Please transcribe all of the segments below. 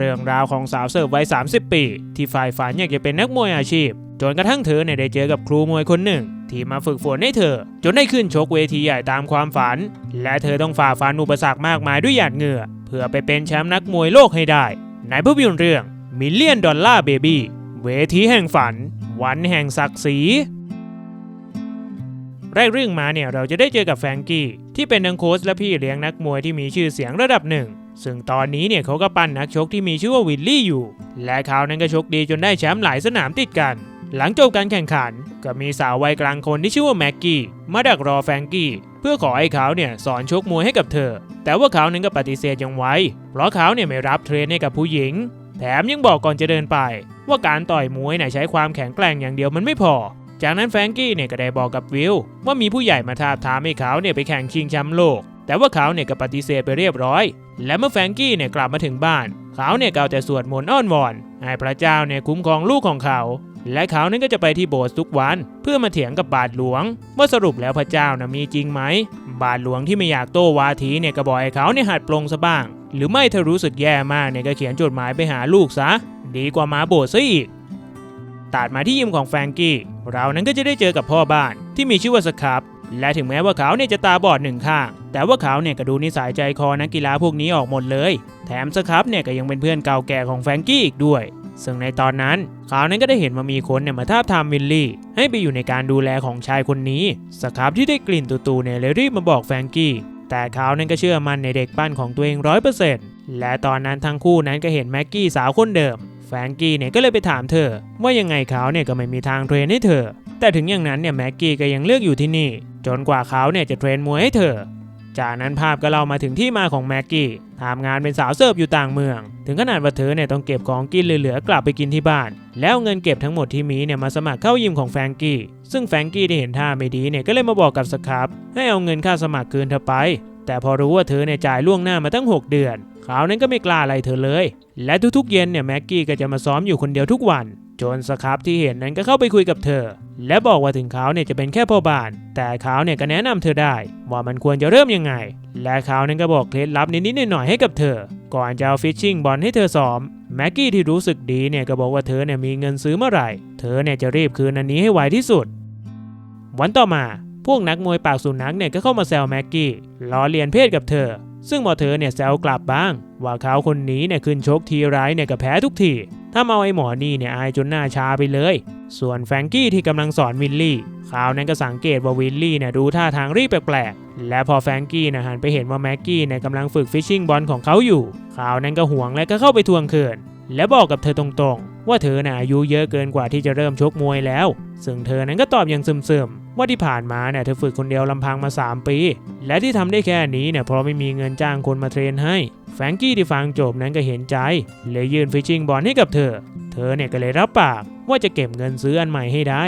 เรื่องราวของสาวเสิร์ฟวัย 30 ปี ที่ฝ่ายฝันอยากจะเป็นนักมวยอาชีพ จนกระทั่งเธอเนี่ยได้เจอกับครูมวยคนหนึ่ง ที่มาฝึกฝนให้เธอ จนได้ขึ้นชกเวทีใหญ่ตามความฝัน และเธอต้องฝ่าฟันอุปสรรคมากมายด้วยหยาดเหงื่อ เพื่อไปเป็นแชมป์นักมวยโลกให้ได้ ในภาพยนตร์เรื่องมิลเลียนดอลลาร์เบบี้เวทีแห่งฝัน วันแห่งศักดิ์ศรีแรกเรื่องมาเนี่ยเราจะได้เจอกับแฟรงกี้ที่เป็นทั้งโค้ชและพี่เลี้ยงนักมวยที่มีชื่อเสียงระดับหนึ่ง ซึ่งตอนนี้เนี่ยเขาก็ปั้นนักชกที่มีชื่อว่าวิลลี่อยู่ และเขานั้นก็ชกดีจนได้แชมป์หลายสนามติดกัน หลังจบการแข่งขัน ก็มีสาววัยกลางคนที่ชื่อว่าแม็กกี้มาดักรอแฟรงกี้เพื่อขอให้เขาเนี่ยสอนชกมวยให้กับเธอ แต่ว่าเขานั้นก็ปฏิเสธอย่างไวเพราะเขาเนี่ยไม่รับเทรนให้กับผู้หญิง แถมยังบอกก่อนจะเดินไป ว่าการต่อยมวยน่ะใช้ความแข็งแกร่งอย่างเดียวมันไม่พอ จากนั้นแฟรงกี้เนี่ยก็ได้บอกกับวิลว่ามีผู้ใหญ่มาทาบทามให้เขาเนี่ยไปแข่งชิงแชมป์โลก แต่ว่าเขาเนี่ยก็ปฏิเสธไปเรียบร้อย และเมื่อแฟรงกี้เนี่ยกลับมาถึงบ้าน เขาเนี่ยก็เอาแต่สวดมนต์อ้อนวอนให้พระเจ้าเนี่ยคุ้มครองลูกของเขา และเขานั้นก็จะไปที่โบสถ์ทุกวัน เพื่อมาเถียงกับบาทหลวง ว่าสรุปแล้วพระเจ้านะมีจริงไหม บาทหลวงที่ไม่อยากโต้วาทีเนี่ยก็บอกให้เขาเนี่ยหัดปลงซะบ้าง หรือไม่ถ้ารู้สึกแย่มากเนี่ยก็เขียนจดหมายไปหาลูกซะ ดีกว่ามาโบสถ์ซะอีกตัดมาที่ยิมของแฟรงกี้ เรานั้นก็จะได้เจอกับพ่อบ้านที่มีชื่อว่าสครับ และถึงแม้ว่าเขาเนี่ยจะตาบอดหนึ่งข้าง แต่ว่าเขาเนี่ยก็ดูนิสัยใจคอนักกีฬาพวกนี้ออกหมดเลย แถมสครับเนี่ยก็ยังเป็นเพื่อนเก่าแก่ของแฟรงกี้อีกด้วย ซึ่งในตอนนั้นเขานั้นก็ได้เห็นมามีคนเนี่ยมาท้าบทามวิลลี่ ให้ไปอยู่ในการดูแลของชายคนนี้ สครับที่ได้กลิ่นตูๆเนี่ยเลยรีบมาบอกแฟรงกี้ แต่เขานั้นก็เชื่อมั่นในเด็กปั้นของตัวเองร้อยเปอร์เซ็นต์และตอนนั้นทั้งคู่นั้นก็เห็นแม็กกี้สาวคนเดิมแฟรงกี้เนี่ยก็เลยไปถามเธอ ว่ายังไงเขาเนี่ยก็ไม่มีทางเทรนให้เธอ แต่ถึงอย่างนั้นเนี่ยแม็กกี้ก็ยังเลือกอยู่ที่นี่ จนกว่าเขาเนี่ยจะเทรนมวยให้เธอ จากนั้นภาพก็เล่ามาถึงที่มาของแม็กกี้ทำงานเป็นสาวเสิร์ฟอยู่ต่างเมือง ถึงขนาดว่าเธอเนี่ยต้องเก็บของกินเหลือๆกลับไปกินที่บ้าน แล้วเงินเก็บทั้งหมดที่มีเนี่ยมาสมัครเข้ายิมของแฟรงกี้ ซึ่งแฟรงกี้ได้เห็นท่าไม่ดีเนี่ยก็เลยมาบอกกับสครับให้เอาเงินค่าสมัครคืนเธอไป แต่พอรู้ว่าเธอเนี่ยจ่ายล่วงหน้ามาตั้ง 6 เดือนเขานั้นก็ไม่กล้าอะไรเธอเลย และทุกๆ เย็นเนี่ยแม็กกี้ก็จะมาซ้อมอยู่คนเดียวทุกวัน จนสครับที่เห็นนั้นก็เข้าไปคุยกับเธอ และบอกว่าถึงเขาเนี่ยจะเป็นแค่พ่อบ้าน แต่เขาเนี่ยก็แนะนำเธอได้ ว่ามันควรจะเริ่มยังไง และเขานั้นก็บอกเคล็ดลับนิดๆหน่อยๆให้กับเธอ ก่อนจะเอาฟิชชิ่งบอลให้เธอซ้อมแม็กกี้ที่รู้สึกดีเนี่ยก็บอกว่าเธอเนี่ยมีเงินซื้อเมื่อไหร่ เธอเนี่ยจะรีบคืนอันนี้ให้ไวที่สุด วันต่อมาพวกนักมวยปากสุนัขเนี่ยก็เข้ามาแซวแม็กกี้ล้อเลียนเพศกับเธอ ซึ่งพอเธอเนี่ยแซวกลับบ้าง ว่าเขาคนนี้เนี่ยขึ้นชกทีไรเนี่ยก็แพ้ทุกทีถ้าเอาไอ้หมอนี่เนี่ยอายจนหน้าชาไปเลย ส่วนแฟรงกี้ที่กำลังสอนวิลลี่เขาวนั้นก็สังเกตว่าวิลลี่เนี่ยดูท่าทางรีบแปลกๆ และพอแฟรงกี้นะหันไปเห็นว่าแม็กกี้เนี่ยกำลังฝึกฟิชชิ่งบอลของเขาอยู่เขาวนั้นก็ห่วงและก็เข้าไปทวงคืนและบอกกับเธอตรงๆ ว่าเธอน่ะอายุเยอะเกินกว่าที่จะเริ่มชกมวยแล้ว ซึ่งเธอนั้นก็ตอบอย่างซึมๆ ว่าที่ผ่านมาเนี่ยเธอฝึกคนเดียวลำพังมา 3 ปี และที่ทำได้แค่นี้เนี่ยเพราะไม่มีเงินจ้างคนมาเทรนให้ แฟรงกี้ที่ฟังจบนั้นก็เห็นใจ เลยยื่นฟิชชิงบอลให้กับเธอ เธอเนี่ยก็เลยรับปากว่าจะเก็บเงินซื้ออันใหม่ให้ได้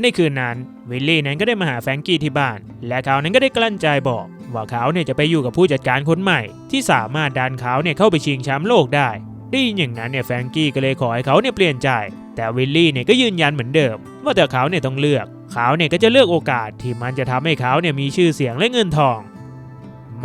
ในคืนนั้นวิลลี่นั้นก็ได้มาหาแฟรงกี้ที่บ้าน และเขานั้นก็ได้กลั้นใจบอก ว่าเขาเนี่ยจะไปอยู่กับผู้จัดการคนใหม่ ที่สามารถดันเขาเนี่ยเข้าไปชิงแชมป์โลกได้ได้ยินอย่างนั้นเนี่ยแฟรงกี้ก็เลยขอให้เขาเนี่ยเปลี่ยนใจ แต่วิลลี่เนี่ยก็ยืนยันเหมือนเดิม ว่าแต่เขาเนี่ยต้องเลือก เขาเนี่ยก็จะเลือกโอกาสที่มันจะทำให้เขาเนี่ยมีชื่อเสียงและเงินทอง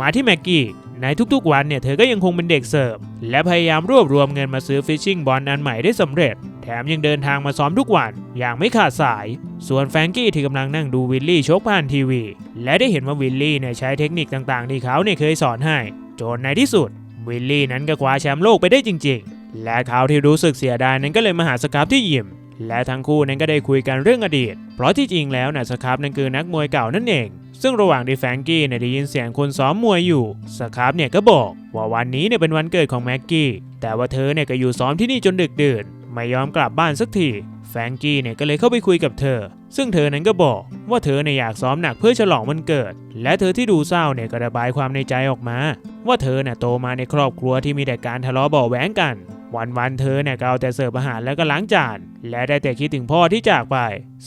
มาที่แม็กกี้ในทุกๆวันเนี่ยเธอก็ยังคงเป็นเด็กเสิร์ฟและพยายามรวบรวมเงินมาซื้อฟิชชิงบอลอันใหม่ได้สำเร็จ แถมยังเดินทางมาซ้อมทุกวัน อย่างไม่ขาดสาย ส่วนแฟรงกี้ที่กำลังนั่งดูวิลลี่ชกผ่านทีวี และได้เห็นว่าวิลลี่เนี่ยใช้เทคนิคต่างๆ ที่เขาเนี่ยเคยสอนให้ จนในที่สุด วิลลี่นั้นก็คว้าแชมป์โลกไปได้จริง ๆ และเขาที่รู้สึกเสียดายนั้นก็เลยมาหาสครับที่ยิม และทั้งคู่นั้นก็ได้คุยกันเรื่องอดีต เพราะที่จริงแล้วนะสครับนั้นคือนักมวยเก่านั่นเอง ซึ่งระหว่างที่แฟงกี้เนี่ยได้ยินเสียงคนซ้อมมวยอยู่สครับเนี่ยก็บอกว่าวันนี้เนี่ยเป็นวันเกิดของแม็กกี้ แต่ว่าเธอเนี่ยก็อยู่ซ้อมที่นี่จนดึกดื่น ไม่ยอมกลับบ้านสักที แฟงกี้เนี่ยก็เลยเข้าไปคุยกับเธอ ซึ่งเธอนั้นก็บอกว่าเธอเนี่ยอยากซ้อมหนักเพื่อฉลองวันเกิด และเธอที่ดูเศร้าเนี่ยก็ระบายความในใจออกมา ว่าเธอเนี่ยโตมาในครอบครัวที่มีแต่การทะเลาะเบาแหวงกัน วันๆเธอเนี่ยก็เอาแต่เสิร์ฟอาหารแล้วก็ล้างจาน และได้แต่คิดถึงพ่อที่จากไป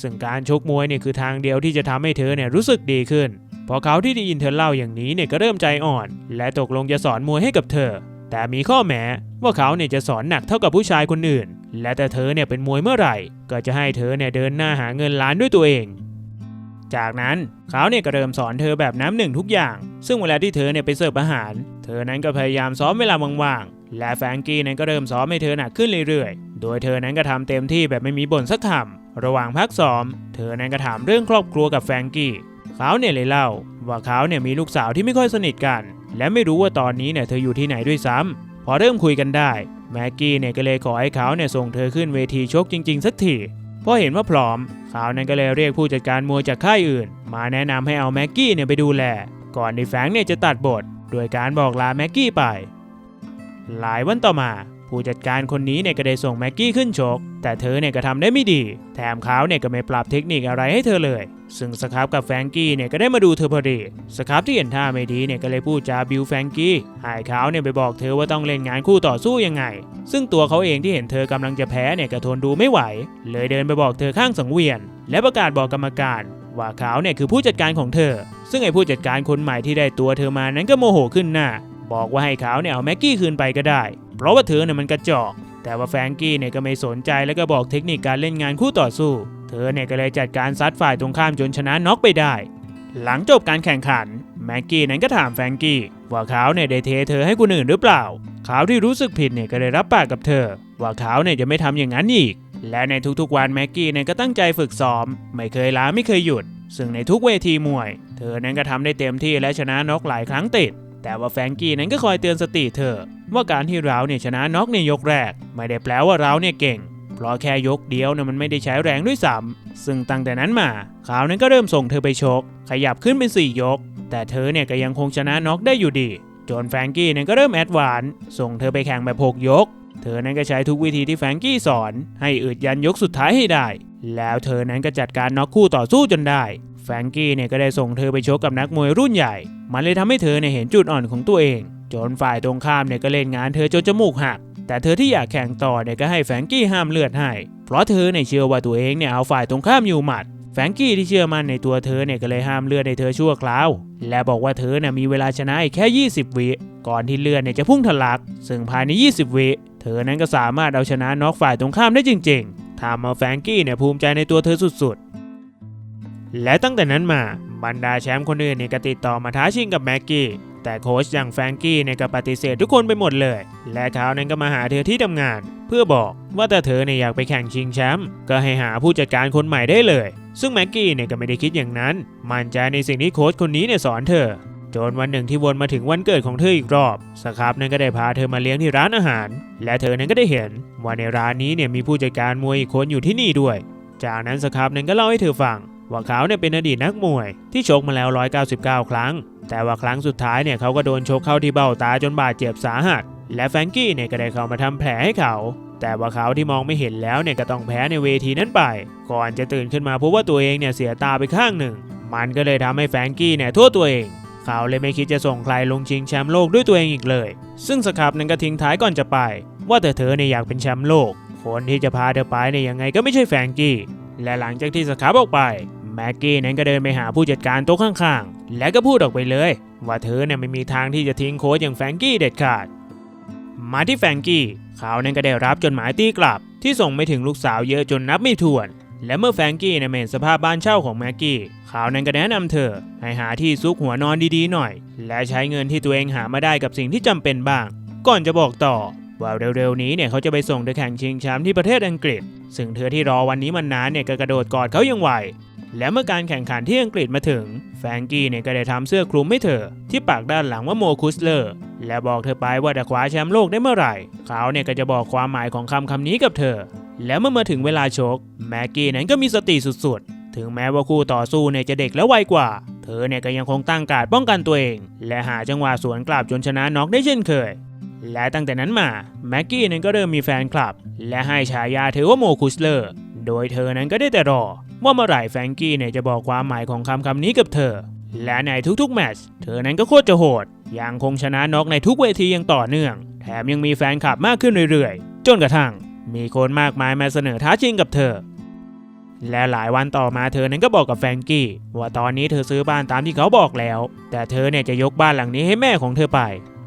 ซึ่งการชกมวยเนี่ยคือทางเดียวที่จะทำให้เธอเนี่ยรู้สึกดีขึ้น พอเขาที่ได้ยินเธอเล่าอย่างนี้เนี่ยก็เริ่มใจอ่อน และตกลงจะสอนมวยให้กับเธอ แต่มีข้อแม้ว่าเขาเนี่ยจะสอนหนักเท่ากับผู้ชายคนอื่น และแต่เธอเนี่ยเป็นมวยเมื่อไหร่ ก็จะให้เธอเนี่ยเดินหน้าหาเงินล้านด้วยตัวเองจากนั้นเขาเนี่ยก็เริ่มสอนเธอแบบน้ำหนึ่งทุกอย่าง ซึ่งเวลาที่เธอเนี่ยไปเสิร์ฟอาหาร เธอนั้นก็พยายามซ้อมเวลาว่าง และแฟรงกี้นั้นก็เริ่มซ้อมให้เธอหนักขึ้นเรื่อยๆ โดยเธอนั้นก็ทำเต็มที่แบบไม่มีบ่นสักคำ ระหว่างพักซ้อม เธอนั้นก็ถามเรื่องครอบครัวกับแฟรงกี้ เขาเนี่ยเลยเล่า ว่าเขาเนี่ยมีลูกสาวที่ไม่ค่อยสนิทกัน และไม่รู้ว่าตอนนี้เนี่ยเธออยู่ที่ไหนด้วยซ้ำพอเริ่มคุยกันได้ แม็กกี้เนี่ยก็เลยขอให้เขาเนี่ยส่งเธอขึ้นเวทีชกจริง ๆ สักทีพอเห็นว่าพร้อมเขานั้นก็เลยเรียกผู้จัดการมวยจากค่ายอื่น มาแนะนำให้เอาแม็กกี้เนี่ยไปดูแล ก่อนที่แฟรงเนี่ยจะตัดบท โดยการบอกลาแม็กกี้ไป หลายวันต่อมา ผู้จัดการคนนี้เนี่ยก็ได้ส่งแม็กกี้ขึ้นชก แต่เธอเนี่ยก็ทำได้ไม่ดี แถมเขาเนี่ยก็ไม่ปรับเทคนิคอะไรให้เธอเลย ซึ่งสครับกับแฟงกี้เนี่ยก็ได้มาดูเธอพอดีสครับที่เห็นท่าไม่ดีเนี่ยก็เลยพูดจาบิวแฟงกี้ให้เขาเนี่ยไปบอกเธอว่าต้องเล่นงานคู่ต่อสู้ยังไง ซึ่งตัวเขาเองที่เห็นเธอกำลังจะแพ้เนี่ยก็ทนดูไม่ไหว เลยเดินไปบอกเธอข้างสังเวียน และประกาศบอกกรรมการว่าเขาเนี่ยคือผู้จัดการของเธอ ซึ่งไอ้ผู้จัดการคนใหม่ที่ได้ตัวเธอมานั้นก็โมโหขึ้นหน้า บอกว่าให้เขาเนี่ยเอาแม็กกี้คืนไปก็ได้ เพราะว่าเธอเนี่ยมันกระจอก แต่ว่าแฟรงกี้เนี่ยก็ไม่สนใจแล้วก็บอกเทคนิคการเล่นงานคู่ต่อสู้ เธอเนี่ยก็เลยจัดการซัดฝ่ายตรงข้ามจนชนะน็อกไปได้ หลังจบการแข่งขันแม็กกี้นั้นก็ถามแฟรงกี้ว่าเขาเนี่ยได้เทเธอให้คนอื่นหรือเปล่า เขาที่รู้สึกผิดเนี่ยก็ได้รับปากกับเธอ ว่าเขาเนี่ยจะไม่ทำอย่างนั้นอีก และในทุกๆวันแม็กกี้เนี่ยก็ตั้งใจฝึกซ้อม ไม่เคยล้าไม่เคยหยุด ซึ่งในทุกเวทีมวย เธอนั้นก็ทำได้เต็มที่และชนะน็อกหลายครั้งติด แต่ว่าแฟรงกี้นั้นก็คอยเตือนสติเธอ ว่าการที่เราเนี่ยชนะน็อกในยกแรก ไม่ได้แปลว่าเราเนี่ยเก่ง เพราะแค่ยกเดียวเนี่ยมันไม่ได้ใช้แรงด้วยซ้ำซึ่งตั้งแต่นั้นมาเขาวนั้นก็เริ่มส่งเธอไปชก ขยับขึ้นเป็น 4 ยก แต่เธอเนี่ยก็ยังคงชนะน็อกได้อยู่ดีจนแฟรงกี้เนี่ยก็เริ่มแอดวานส่งเธอไปแข่งแบบ6ยก เธอนั้นก็ใช้ทุกวิธีที่แฟรงกี้สอน ให้อึดยันยกสุดท้ายให้ได้ แล้วเธอนั้นก็จัดการน็อกคู่ต่อสู้จนได้ แฟรงกี้เนี่ยก็ได้ส่งเธอไปชกกับนักมวยรุ่นใหญ่ มันเลยทำให้เธอเนี่ยเห็นจุดอ่อนของตัวเอง จนฝ่ายตรงข้ามเนี่ยก็เล่นงานเธอจนจมูกหัก แต่เธอที่อยากแข่งต่อเนี่ยก็ให้แฟรงกี้ห้ามเลือดให้ เพราะเธอเนี่ยเชื่อว่าตัวเองเนี่ยเอาฝ่ายตรงข้ามอยู่หมัด แฟรงกี้ที่เชื่อมั่นในตัวเธอเนี่ยก็เลยห้ามเลือดในเธอชั่วคราว และบอกว่าเธอเนี่ยมีเวลาชนะอีกแค่ 20 วิก่อนที่เลือดเนี่ยจะพุ่งทะลัก ซึ่งภายใน 20 วิเธอนั้นก็สามารถเอาชนะน็อกฝ่ายตรงข้ามได้จริง ๆทำเอาแฟรงกี้เนี่ยภูมิใจในตัวเธอสุด และตั้งแต่นั้นมาบรรดาแชมป์คนอื่นเนี่ยก็ติดต่อมาท้าชิงกับแม็กกี้แต่โค้ชอย่างแฟรงกี้เนี่ยก็ปฏิเสธทุกคนไปหมดเลย และเขานั้นก็มาหาเธอที่ทำงาน เพื่อบอกว่าถ้าเธอเนี่ยอยากไปแข่งชิงแชมป์ก็ให้หาผู้จัดการคนใหม่ได้เลย ซึ่งแม็กกี้เนี่ยก็ไม่ได้คิดอย่างนั้น มั่นใจในสิ่งที่โค้ชคนนี้เนี่ยสอนเธอจนวันหนึ่งที่วนมาถึงวันเกิดของเธออีกรอบสครับนั้นก็ได้พาเธอมาเลี้ยงที่ร้านอาหาร และเธอนั้นก็ได้เห็นว่าในร้านนี้เนี่ยมีผู้จัดการมวยอีกคนอยู่ที่นี่ด้วย จากนั้นสครับนั้นก็เล่าให้เธอฟัง ว่าเขาเนี่ยเป็นอดีตนักมวย ที่ชกมาแล้ว 199 ครั้ง แต่ว่าครั้งสุดท้ายเนี่ยเขาก็โดนชกเข้าที่เบ้าตาจนบาดเจ็บสาหัส และแฟรงกี้เนี่ยก็ได้เข้ามาทำแผลให้เขา แต่ว่าเขาที่มองไม่เห็นแล้วเนี่ยก็ต้องแพ้ในเวทีนั้นไป ก่อนจะตื่นขึ้นมาพบว่าตัวเองเนี่ยเสียตาไปข้างหนึ่ง มันก็เลยทำให้แฟรงกี้เนี่ยโทษตัวเองเขาเลยไม่คิดจะส่งใครลงชิงแชมป์โลกด้วยตัวเองอีกเลย ซึ่งสครับนั้นก็ทิ้งท้ายก่อนจะไป ว่าแต่เธอเนี่ยอยากเป็นแชมป์โลก คนที่จะพาเธอไปเนี่ยยังไงก็ไม่ใช่แฟรงกี้ และหลังจากที่สครับออกไป แม็กกี้นั้นก็เดินไปหาผู้จัดการโต๊ะข้างๆ และก็พูดออกไปเลย ว่าเธอเนี่ยไม่มีทางที่จะทิ้งโค้ชอย่างแฟรงกี้เด็ดขาด มาที่แฟรงกี้เขานั้นก็ได้รับจดหมายตีกลับ ที่ส่งไม่ถึงลูกสาวเยอะจนนับไม่ถ้วน และเมื่อแฟรงกี้เนี่ยเห็นสภาพบ้านเช่าของแม็กกี้เขานั้นก็แนะนำเธอให้หาที่ซุกหัวนอนดีๆหน่อย และใช้เงินที่ตัวเองหามาได้กับสิ่งที่จำเป็นบ้าง ก่อนจะบอกต่อว่าเร็วๆนี้เนี่ยเขาจะไปส่งเธอแข่งชิงแชมป์ที่ประเทศอังกฤษ ซึ่งเธอที่รอวันนี้มันนานเนี่ยก็กระโดดกอดเขายังไหว และเมื่อการแข่งขันที่อังกฤษมาถึง แฟรงกี้เนี่ยก็ได้ทำเสื้อคลุมให้เธอ ที่ปากด้านหลังว่าโมคุสเลอร์ และบอกเธอไปว่าจะคว้าแชมป์โลกได้เมื่อไหร่ เขาเนี่ยก็จะบอกความหมายของคำคำนี้กับเธอ แล้วเมื่อมาถึงเวลาชก แม็กกี้นั้นก็มีสติสุดๆ ถึงแม้ว่าคู่ต่อสู้เนี่ยจะเด็กและไวกว่า เธอเนี่ยก็ยังคงตั้งการป้องกันตัวเอง และหาจังหวะสวนกลับจนชนะน็อกได้เช่นเคย และตั้งแต่นั้นมาแม็กกี้นั้นก็เริ่มมีแฟนคลับ และให้ฉายาเธอว่าโมคุสเลอร์ โดยเธอนั้นก็ได้แต่รอว่าเมื่อไหร่แฟรงกี้เนี่ยจะบอกความหมายของคำคำนี้กับเธอ และในทุกๆแมตช์เธอนั้นก็โคตรจะโหด ยังคงชนะน็อกในทุกเวทีอย่างต่อเนื่อง แถมยังมีแฟนคลับมากขึ้นเรื่อยๆ จนกระทั่ง มีคนมากมายมาเสนอท้าชิงกับเธอ และหลายวันต่อมาเธอนั้นก็บอกกับแฟรงกี้ว่าตอนนี้เธอซื้อบ้านตามที่เขาบอกแล้ว แต่เธอเนี่ยจะยกบ้านหลังนี้ให้แม่ของเธอไป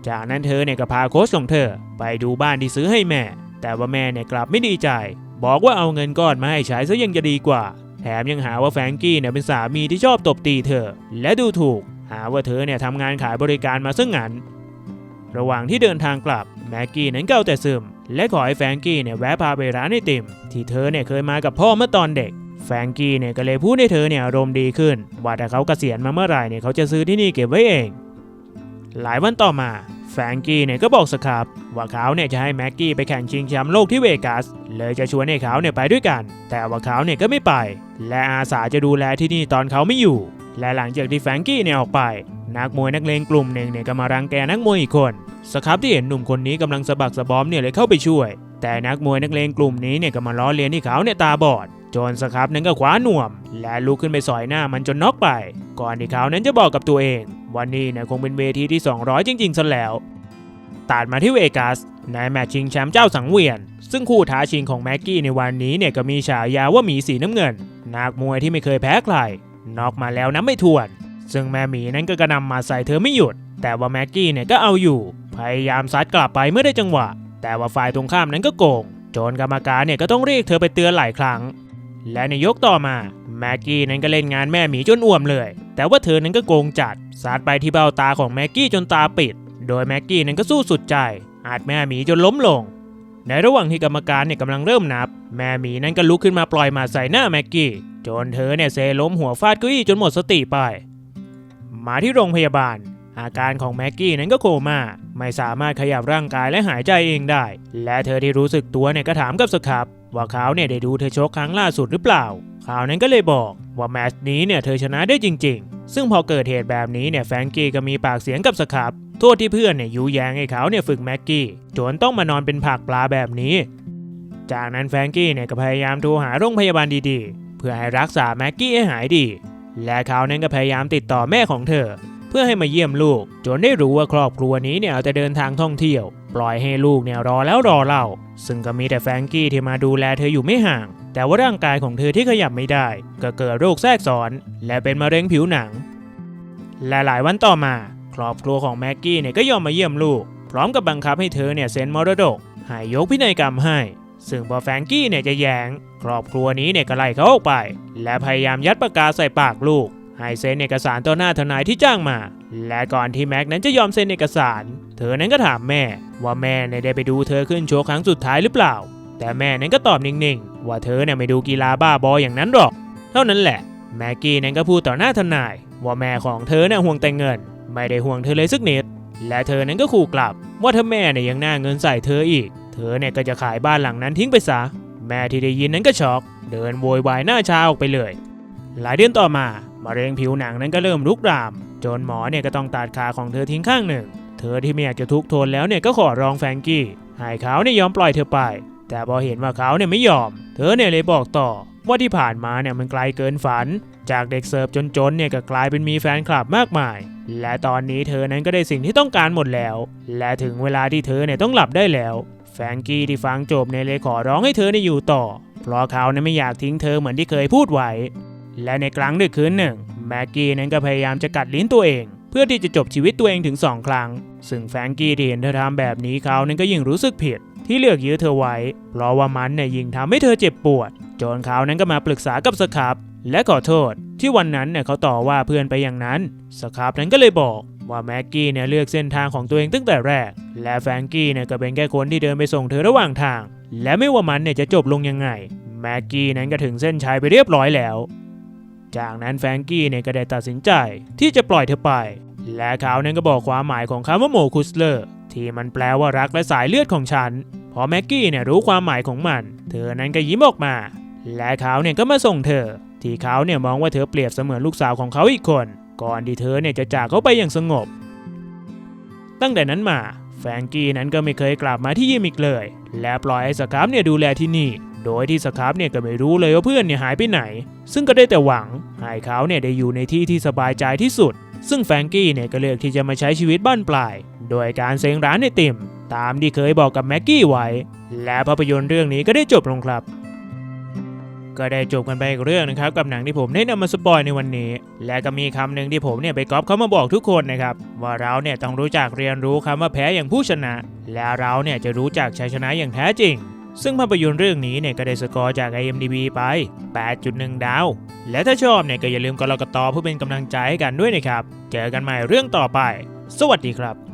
จากนั้นเธอเนี่ยก็พาโค้ชของเธอ ไปดูบ้านที่ซื้อให้แม่ แต่ว่าแม่เนี่ยกลับไม่ดีใจ บอกว่าเอาเงินก้อนมาให้ใช้ซะยังจะดีกว่า แถมยังหาว่าแฟรงกี้เนี่ยเป็นสามีที่ชอบตบตีเธอ และดูถูก หาว่าเธอเนี่ยทำงานขายบริการมาซึ่งงันระหว่างที่เดินทางกลับแม็กกี้นั้นก็เอาแต่ซึม และขอให้แฟรงกี้เนี่ยแวะพาไปร้านไอติม ที่เธอเนี่ยเคยมากับพ่อเมื่อตอนเด็ก แฟรงกี้เนี่ยก็เลยพูดให้เธอเนี่ยอารมณ์ดีขึ้น ว่าถ้าเขาเกษียณมาเมื่อไหร่เนี่ยเขาจะซื้อที่นี่เก็บไว้เอง หลายวันต่อมา แฟรงกี้เนี่ยก็บอกสครับว่าเขาเนี่ยจะให้แม็กกี้ไปแข่งชิงแชมป์โลกที่เวกัส เลยจะชวนให้เขาเนี่ยไปด้วยกัน แต่ว่าเขาเนี่ยก็ไม่ไป และอาสาจะดูแลที่นี่ตอนเขาไม่อยู่ และหลังจากที่แฟรงกี้เนี่ยออกไป นักมวยนักเลงกลุ่มหนึ่งเนี่ยก็มารังแกนักมวยอีกคนสครับที่เห็นหนุ่มคนนี้กำลังสะบักสะบอมเนี่ยเลยเข้าไปช่วย แต่นักมวยนักเลงกลุ่มนี้เนี่ยก็มาล้อเลียนที่เขาเนี่ยตาบอดจนสครับนั้นก็คว้าหน่วม และลุกขึ้นไปสอยหน้ามันจนน็อกไป ก่อนที่เขานั้นจะบอกกับตัวเอง วันนี้เนี่ยคงเป็นเวทีที่ 200 จริงๆซะแล้วตัดมาที่เวกัสในแมตช์ชิงแชมป์เจ้าสังเวียน ซึ่งคู่ท้าชิงของแม็กกี้ในวันนี้เนี่ยก็มีฉายาว่าหมีสีน้ำเงิน นักมวยที่ไม่เคยแพ้ใครนอกมาแล้วนับไม่ถ้วน ซึ่งแม่หมีนั้นก็กระนำมาใส่เธอไม่หยุด แต่ว่าแม็กกี้เนี่ยก็เอาอยู่ พยายามซัดกลับไปเมื่อได้จังหวะ แต่ว่าฝ่ายตรงข้ามนั้นก็โกง จนกรรมการเนี่ยก็ต้องเรียกเธอไปเตือนหลายครั้ง และในยกต่อมา แม็กกี้นั้นก็เล่นงานแม่หมีจนอ่วมเลย แต่ว่าเธอนั้นก็โกงจัดซัดไปที่เบ้าตาของแม็กกี้จนตาปิด โดยแม็กกี้นั้นก็สู้สุดใจ อาจแม่หมีจนล้มลง ในระหว่างที่กรรมการเนี่ยกำลังเริ่มนับ แม่หมีนั้นก็ลุกขึ้นมาปล่อยหมาใส่หน้าแม็กกี้จนเธอเนี่ยเซล้มหัวฟาดเก้าอี้จนหมดสติไป มาที่โรงพยาบาล อาการของแม็กกี้นั้นก็โคม่าไม่สามารถขยับร่างกายและหายใจเองได้ และเธอที่รู้สึกตัวเนี่ยก็ถามกับสครับ ว่าเขาเนี่ยได้ดูเธอชกครั้งล่าสุดหรือเปล่าเขานั้นก็เลยบอกว่าแมตช์นี้เนี่ยเธอชนะได้จริง ๆ ซึ่งพอเกิดเหตุแบบนี้เนี่ยแฟรงกี้ก็มีปากเสียงกับสครับโทษที่เพื่อนเนี่ยยุแยงให้เขาเนี่ยฝึกแม็กกี้จนต้องมานอนเป็นผักปลาแบบนี้ จากนั้นแฟรงกี้เนี่ยก็พยายามโทรหาโรงพยาบาลดีๆ เพื่อให้รักษาแม็กกี้ให้หายดี และเขานั้นก็พยายามติดต่อแม่ของเธอ เพื่อให้มาเยี่ยมลูก จนได้รู้ว่าครอบครัวนี้เนี่ยเอาแต่เดินทางท่องเที่ยว ปล่อยให้ลูกเนี่ยรอแล้วรอเล่า ซึ่งก็มีแต่แฟรงกี้ที่มาดูแลเธออยู่ไม่ห่าง แต่ว่าร่างกายของเธอที่ขยับไม่ได้ ก็เกิดโรคแทรกซ้อน และเป็นมะเร็งผิวหนัง และหลายวันต่อมา ครอบครัวของแม็กกี้เนี่ยก็ยอมมาเยี่ยมลูก พร้อมกับบังคับให้เธอเนี่ยเซ็นมรดกให้ยกพินัยกรรมให้ ซึ่งพอแฟรงกี้เนี่ยจะแยงครอบครัวนี้เนี่ยก็ไล่เขาออกไป และพยายามยัดปากกาใส่ปากลูก ให้เซ็นเอกสารต่อหน้าทนายที่จ้างมา และก่อนที่แม็กนั้นจะยอมเซ็นเอกสาร เธอนั้นก็ถามแม่ ว่าแม่เนี่ยได้ไปดูเธอขึ้นโชว์ครั้งสุดท้ายหรือเปล่า แต่แม่นั้นก็ตอบนิ่งๆ ว่าเธอเนี่ยไม่ดูกีฬาบ้าบออย่างนั้นหรอก เท่านั้นแหละ แม็กกี้นั้นก็พูดต่อหน้าทนาย ว่าแม่ของเธอเนี่ยห่วงแต่เงิน ไม่ได้ห่วงเธอเลยสักนิด และเธอนั้นก็ขู่กลับ ว่าถ้าแม่เนี่ยยังหน้าเงินใส่เธออีก เธอเนี่ยก็จะขายบ้านหลังนั้นทิ้งไปซะ แม่ที่ได้ยินนั้นก็ช็อก เดินโวยวายหน้าชาออกไปเลย หลายเดือนต่อมา มะเร็งผิวหนังนั้นก็เริ่มลุกราม จนหมอเนี่ยก็ต้องตัดขาของเธอทิ้งข้างหนึ่ง เธอที่ไม่อยากจะทุกข์ทนแล้วเนี่ยก็ขอร้องแฟรงกี้ให้เขาเนี่ยยอมปล่อยเธอไป แต่พอเห็นว่าเขาเนี่ยไม่ยอม เธอเนี่ยเลยบอกต่อว่าที่ผ่านมาเนี่ยมันไกลเกินฝัน จากเด็กเสิร์ฟจนๆเนี่ยก็กลายเป็นมีแฟนคลับมากมาย และตอนนี้เธอนั้นก็ได้สิ่งที่ต้องการหมดแล้ว และถึงเวลาที่เธอเนี่ยต้องหลับได้แล้ว แฟรงกี้ที่ฟังจบเนี่ยเลยขอร้องให้เธอเนี่ยอยู่ต่อ เพราะเขาเนี่ยไม่อยากทิ้งเธอเหมือนที่เคยพูดไว้ และในกลางดึกคืนหนึ่งแม็กกี้นั้นก็พยายามจะกัดลิ้นตัวเอง เพื่อที่จะจบชีวิตตัวเองถึงสองครั้ง ซึ่งแฟรงกี้ที่เห็นเธอทำแบบนี้เขานั้นก็ยิ่งรู้สึกผิด ที่เลือกยื้อเธอไว้ เพราะว่ามันเนี่ยยิ่งทำให้เธอเจ็บปวด จนเขานั้นก็มาปรึกษากับสครับ และขอโทษ ที่วันนั้นเนี่ยเขาต่อว่าเพื่อนไปอย่างนั้น สครับนั้นก็เลยบอกว่าแม็กกี้เนี่ยเลือกเส้นทางของตัวเองตั้งแต่แรก และแฟรงกี้เนี่ยก็เป็นแค่คนที่เดินไปส่งเธอระหว่างทาง และไม่ว่ามันเนี่ยจะจบลงยังไงแม็กกี้นั้นก็ถึงเส้นชัยไปเรียบร้อยแล้ว จากนั้นแฟรงกี้เนี่ยก็ได้ตัดสินใจที่จะปล่อยเธอไป และเขาเนั้นก็บอกความหมายของคำว่าโมคุสเลอร์ที่มันแปลว่ารักและสายเลือดของฉัน พอแม็กกี้เนี่ยรู้ความหมายของมัน เธอนั้นก็ยิ้มออกมา และเขาเนี่ยก็มาส่งเธอ ที่เขาเนี่ยมองว่าเธอเปรียบเสมือนลูกสาวของเขาอีกคน ก่อนที่เธอเนี่ยจะจากเขาไปอย่างสงบ ตั้งแต่นั้นมา แฟรงกี้นั้นก็ไม่เคยกลับมาที่ยิมอีกเลย และปล่อยให้สครับเนี่ยดูแลที่นี่ โดยที่สครับเนี่ยก็ไม่รู้เลยว่าเพื่อนเนี่ยหายไปไหน ซึ่งก็ได้แต่หวังให้เขาเนี่ยได้อยู่ในที่ที่สบายใจที่สุด ซึ่งแฟรงกี้เนี่ยก็เลือกที่จะมาใช้ชีวิตบ้านปลาย โดยการเซ็งร้านไอติม ตามที่เคยบอกกับแม็กกี้ไว้ และภาพยนตร์เรื่องนี้ก็ได้จบลงครับก็ได้จบกันไปอีกเรื่องนะครับกับหนังที่ผมได้นำมาสปอยในวันนี้ และก็มีคำหนึ่งที่ผมเนี่ยไปก๊อปเขามาบอกทุกคนนะครับว่าเราเนี่ยต้องรู้จักเรียนรู้คำว่าแพ้อย่างผู้ชนะ และเราเนี่ยจะรู้จักชัยชนะอย่างแท้จริง ซึ่งภาพยนตร์เรื่องนี้เนี่ยก็ได้สกอร์จาก IMDb ไป 8.1 ดาว และถ้าชอบเนี่ยก็อย่าลืมกดไลค์กดต่อเพื่อเป็นกำลังใจให้กันด้วยนะครับ เจอกันใหม่เรื่องต่อไป สวัสดีครับ